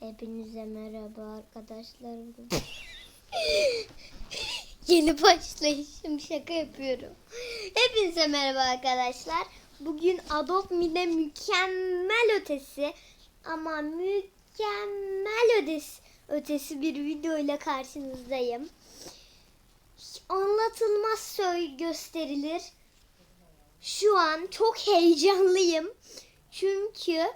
Hepinize merhaba arkadaşlar. Yeni başlayışım şaka yapıyorum. Hepinize merhaba arkadaşlar. Bugün Adobe Mide mükemmel ötesi ama mükemmel ötesi, ötesi bir video ile karşınızdayım. Anlatılmaz söy gösterilir. Şu an çok heyecanlıyım. Çünkü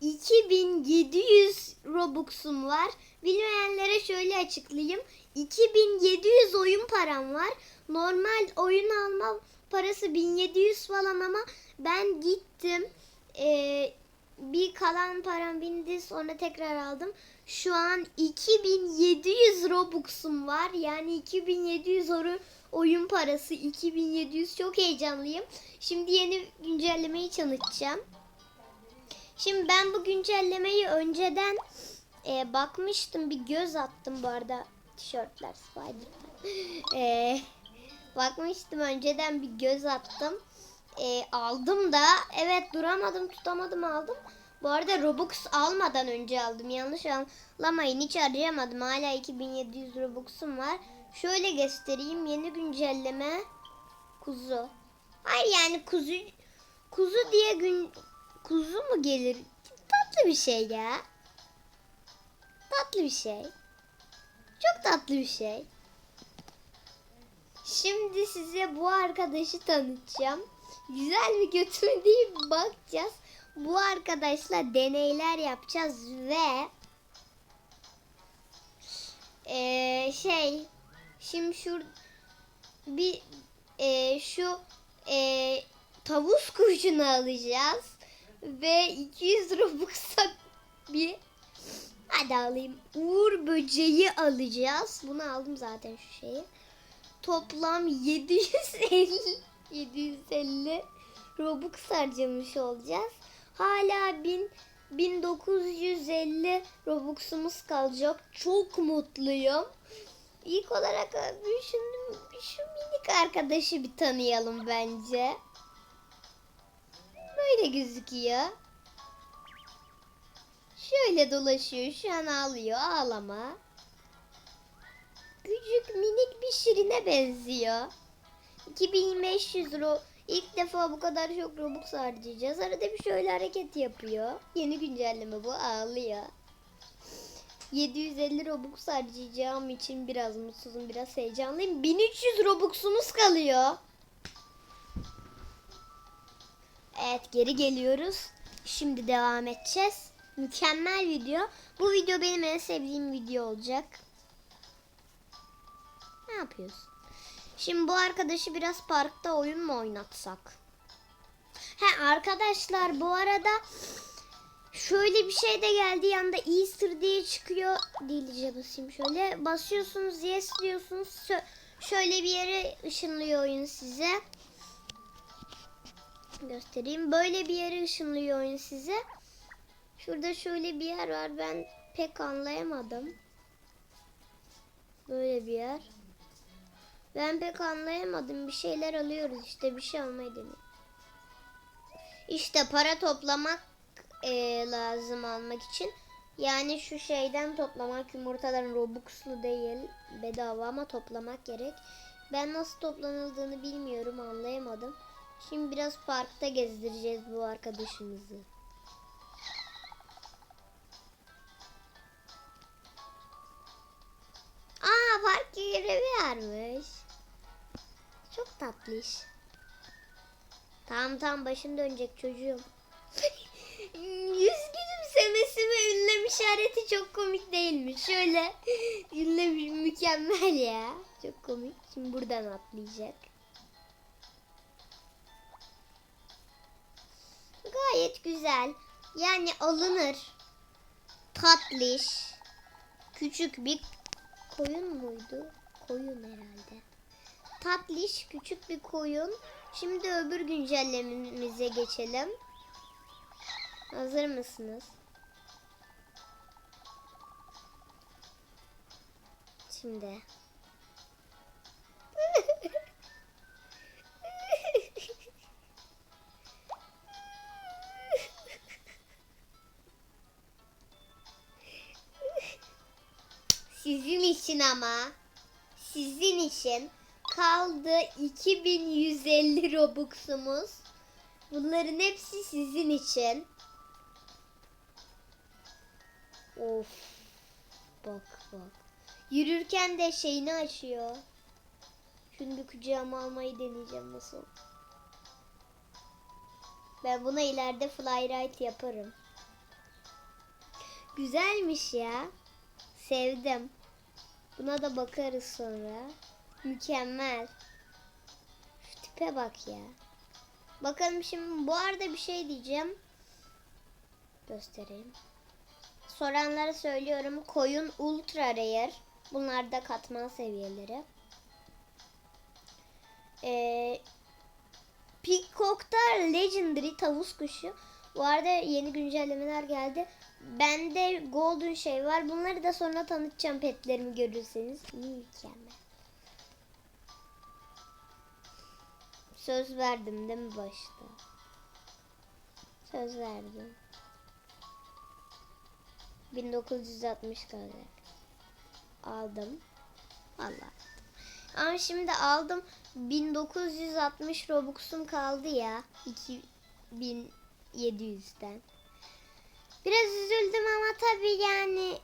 2700 Robux'um var. Bilmeyenlere şöyle açıklayayım. 2700 oyun param var. Normal oyun alma parası 1700 falan ama ben gittim. Ee, bir kalan param bindi sonra tekrar aldım. Şu an 2700 Robux'um var. Yani 2700 oru- oyun parası 2700 çok heyecanlıyım. Şimdi yeni güncellemeyi tanıtacağım. Şimdi ben bu güncellemeyi önceden e, bakmıştım. Bir göz attım bu arada. Tişörtler Spider-Man. E, bakmıştım önceden bir göz attım. E, aldım da. Evet duramadım tutamadım aldım. Bu arada Robux almadan önce aldım. Yanlış anlamayın. Hiç harcayamadım. Hala 2700 Robux'um var. Şöyle göstereyim. Yeni güncelleme. Kuzu. Hayır yani kuzu kuzu diye gün kuzu mu gelir? Tatlı bir şey ya. Tatlı bir şey. Çok tatlı bir şey. Şimdi size bu arkadaşı tanıtacağım. Güzel bir kötü mü diye bakacağız. Bu arkadaşla deneyler yapacağız ve eee, şey şimdi şu bir eee, şu eee, tavus kuşunu alacağız ve 200 Robux'a bir hadi alayım. Uğur böceği alacağız. Bunu aldım zaten şu şeyi. Toplam 750 750 Robux harcamış olacağız. Hala 1000 1950 Robux'umuz kalacak. Çok mutluyum. İlk olarak düşündüm şu minik arkadaşı bir tanıyalım bence. Böyle gözüküyor. Şöyle dolaşıyor. Şu an ağlıyor. Ağlama. Küçük minik bir şirine benziyor. 2500 ro İlk defa bu kadar çok Robux harcayacağız. Arada bir şöyle hareket yapıyor. Yeni güncelleme bu. Ağlıyor. 750 Robux harcayacağım için biraz mutsuzum, biraz heyecanlıyım. 1300 Robux'umuz kalıyor. Evet geri geliyoruz. Şimdi devam edeceğiz. Mükemmel video. Bu video benim en sevdiğim video olacak. Ne yapıyorsun? Şimdi bu arkadaşı biraz parkta oyun mu oynatsak? He arkadaşlar bu arada şöyle bir şey de geldi yanında Easter diye çıkıyor. Dilice basayım şöyle. Basıyorsunuz yes diyorsunuz. Şöyle bir yere ışınlıyor oyun size göstereyim. Böyle bir yere ışınlıyor oyun size. Şurada şöyle bir yer var. Ben pek anlayamadım. Böyle bir yer. Ben pek anlayamadım. Bir şeyler alıyoruz işte. Bir şey almayı deniyorum. İşte para toplamak eee, lazım almak için. Yani şu şeyden toplamak yumurtaların robuxlu değil. Bedava ama toplamak gerek. Ben nasıl toplanıldığını bilmiyorum. Anlayamadım. Şimdi biraz parkta gezdireceğiz bu arkadaşımızı. Aa park yeri varmış. Çok tatlış. Tamam tamam başım dönecek çocuğum. Yüz gülümsemesi ve ünlem işareti çok komik değilmiş. Şöyle ünlem mükemmel ya. Çok komik. Şimdi buradan atlayacak. Güzel. Yani alınır. Tatlış. Küçük bir koyun muydu? Koyun herhalde. Tatlış küçük bir koyun. Şimdi öbür güncellememize geçelim. Hazır mısınız? Şimdi. Sizin için ama. Sizin için kaldı 2150 Robux'umuz. Bunların hepsi sizin için. Of. Bak bak. Yürürken de şeyini açıyor. Şunu bir kucağıma almayı deneyeceğim nasıl. Ben buna ileride flyride yaparım. Güzelmiş ya. Sevdim. Buna da bakarız sonra. Mükemmel. Şu tipe bak ya. Bakalım şimdi bu arada bir şey diyeceğim. Göstereyim. Soranlara söylüyorum. Koyun ultra rare. Bunlar da katman seviyeleri. Ee, Peacock'ta Legendary tavus kuşu. Bu arada yeni güncellemeler geldi. Bende Golden şey var. Bunları da sonra tanıtacağım petlerimi görürseniz. Mükemmel. Söz verdim değil mi başta? Söz verdim. 1960 kalacak. Aldım. Allah. Ama şimdi aldım. 1960 Robux'um kaldı ya. 2700'den. Biraz üzüldüm ama tabii yani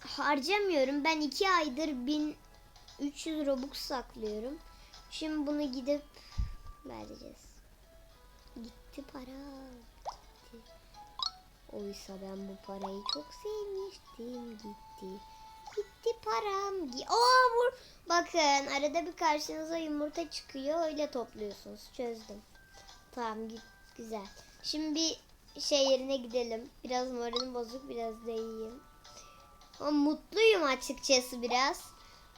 harcamıyorum. Ben 2 aydır 1300 Robux saklıyorum. Şimdi bunu gidip vereceğiz. Gitti para. Gitti. Oysa ben bu parayı çok sevmiştim. Gitti. Gitti param. Oo vur. Bakın arada bir karşınıza yumurta çıkıyor. Öyle topluyorsunuz. Çözdüm. Tamam git. Güzel. Şimdi bir şey yerine gidelim. Biraz moralim bozuk. Biraz da iyiyim. Ama mutluyum açıkçası biraz.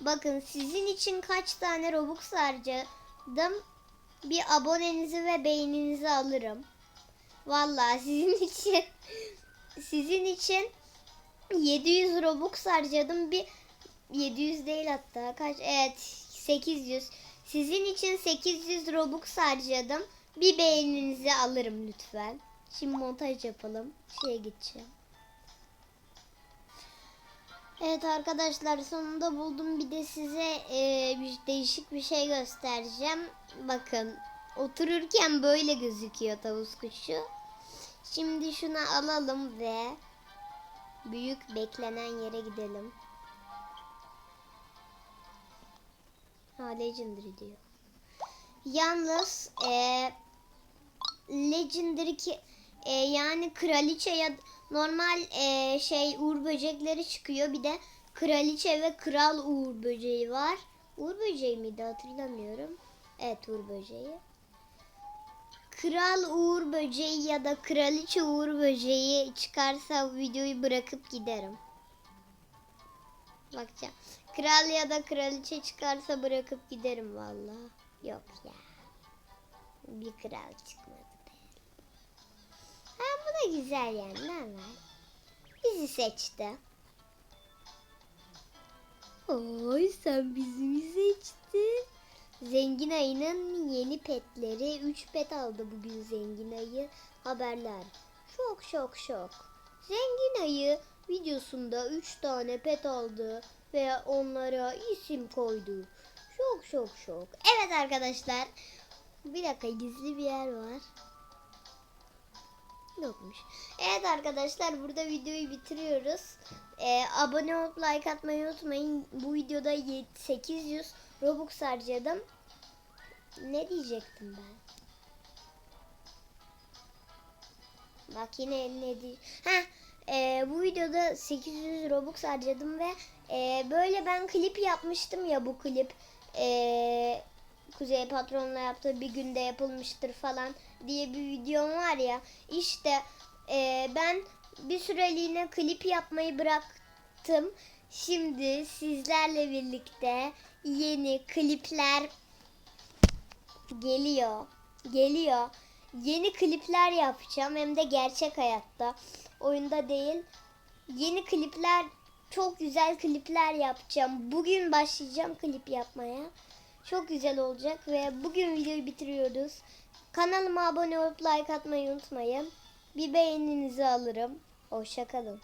Bakın sizin için kaç tane Robux harcadım. Bir abonenizi ve beğeninizi alırım. Vallahi sizin için sizin için 700 Robux harcadım. Bir 700 değil hatta. Kaç? Evet, 800. Sizin için 800 Robux harcadım. Bir beğeninizi alırım lütfen. Şimdi montaj yapalım. Şeye gideceğim. Evet arkadaşlar sonunda buldum. Bir de size e, bir değişik bir şey göstereceğim. Bakın otururken böyle gözüküyor tavus kuşu. Şimdi şunu alalım ve büyük beklenen yere gidelim. Ha Legendary diyor. Yalnız e, Legendary ki e, yani kraliçe ya normal e, şey uğur böcekleri çıkıyor. Bir de kraliçe ve kral uğur böceği var. Uğur böceği miydi hatırlamıyorum. Evet uğur böceği. Kral uğur böceği ya da kraliçe uğur böceği çıkarsa videoyu bırakıp giderim. Bakacağım. Kral ya da kraliçe çıkarsa bırakıp giderim valla. Yok ya. Bir kral çıkmadı güzel yani. Ne var? Bizi seçti. Oy sen bizi mi seçtin? Zengin ayının yeni petleri. 3 pet aldı bugün zengin ayı. Haberler. Şok şok şok. Zengin ayı videosunda 3 tane pet aldı ve onlara isim koydu. Şok şok şok. Evet arkadaşlar. Bir dakika gizli bir yer var. Yokmuş. Evet arkadaşlar burada videoyu bitiriyoruz. Ee, abone olup like atmayı unutmayın. Bu videoda 7 800 Robux harcadım. Ne diyecektim ben? Bak yine ne diye. Ha, e, bu videoda 800 Robux harcadım ve e, böyle ben klip yapmıştım ya bu klip. E, Kuzey Patron'la yaptığı bir günde yapılmıştır falan diye bir videom var ya. İşte e, ben bir süreliğine klip yapmayı bıraktım. Şimdi sizlerle birlikte yeni klipler geliyor. Geliyor. Yeni klipler yapacağım hem de gerçek hayatta. Oyunda değil. Yeni klipler çok güzel klipler yapacağım. Bugün başlayacağım klip yapmaya. Çok güzel olacak ve bugün videoyu bitiriyoruz. Kanalıma abone olup like atmayı unutmayın. Bir beğeninizi alırım. Hoşçakalın.